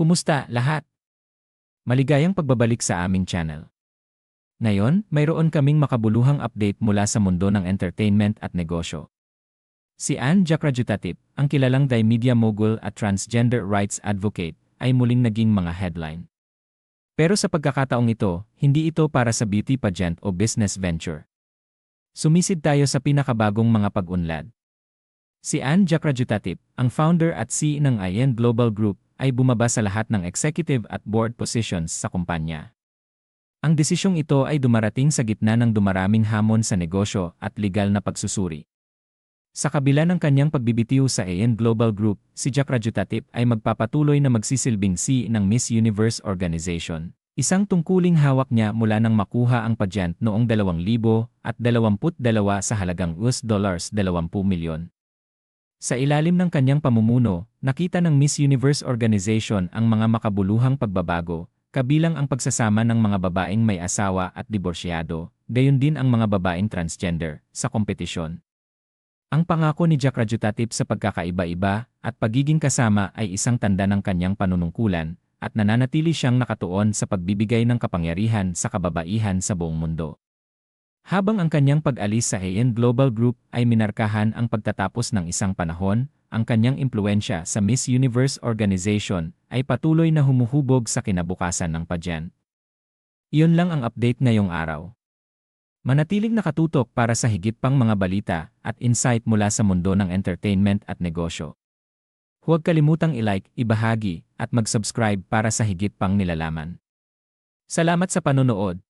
Kumusta lahat? Maligayang pagbabalik sa aming channel. Ngayon, mayroon kaming makabuluhang update mula sa mundo ng entertainment at negosyo. Si Anne Jakrajutatip, ang kilalang Thai media mogul at transgender rights advocate, ay muling naging mga headline. Pero sa pagkakataong ito, hindi ito para sa beauty pageant o business venture. Sumisid tayo sa pinakabagong mga pag-unlad. Si Anne Jakrajutatip, ang founder at CEO ng IN Global Group, ay bumaba sa lahat ng executive at board positions sa kumpanya. Ang desisyong ito ay dumarating sa gitna ng dumaraming hamon sa negosyo at legal na pagsusuri. Sa kabila ng kanyang pagbibitiw sa AN Global Group, si Jack Rajutatip ay magpapatuloy na magsisilbing C ng Miss Universe Organization. Isang tungkuling hawak niya mula nang makuha ang pageant noong 2022 sa halagang US dollars 20 milyon. Sa ilalim ng kanyang pamumuno, nakita ng Miss Universe Organization ang mga makabuluhang pagbabago, kabilang ang pagsasama ng mga babaeng may asawa at diborsyado, gayon din ang mga babaeng transgender, sa kompetisyon. Ang pangako ni Jack Rajutatip sa pagkakaiba-iba at pagiging kasama ay isang tanda ng kanyang panunungkulan at nananatili siyang nakatuon sa pagbibigay ng kapangyarihan sa kababaihan sa buong mundo. Habang ang kanyang pag-alis sa AN Global Group ay minarkahan ang pagtatapos ng isang panahon, ang kanyang impluensya sa Miss Universe Organization ay patuloy na humuhubog sa kinabukasan ng pageant. Iyon lang ang update ngayong araw. Manatiling nakatutok para sa higit pang mga balita at insight mula sa mundo ng entertainment at negosyo. Huwag kalimutang i-like, ibahagi, at mag-subscribe para sa higit pang nilalaman. Salamat sa panonood.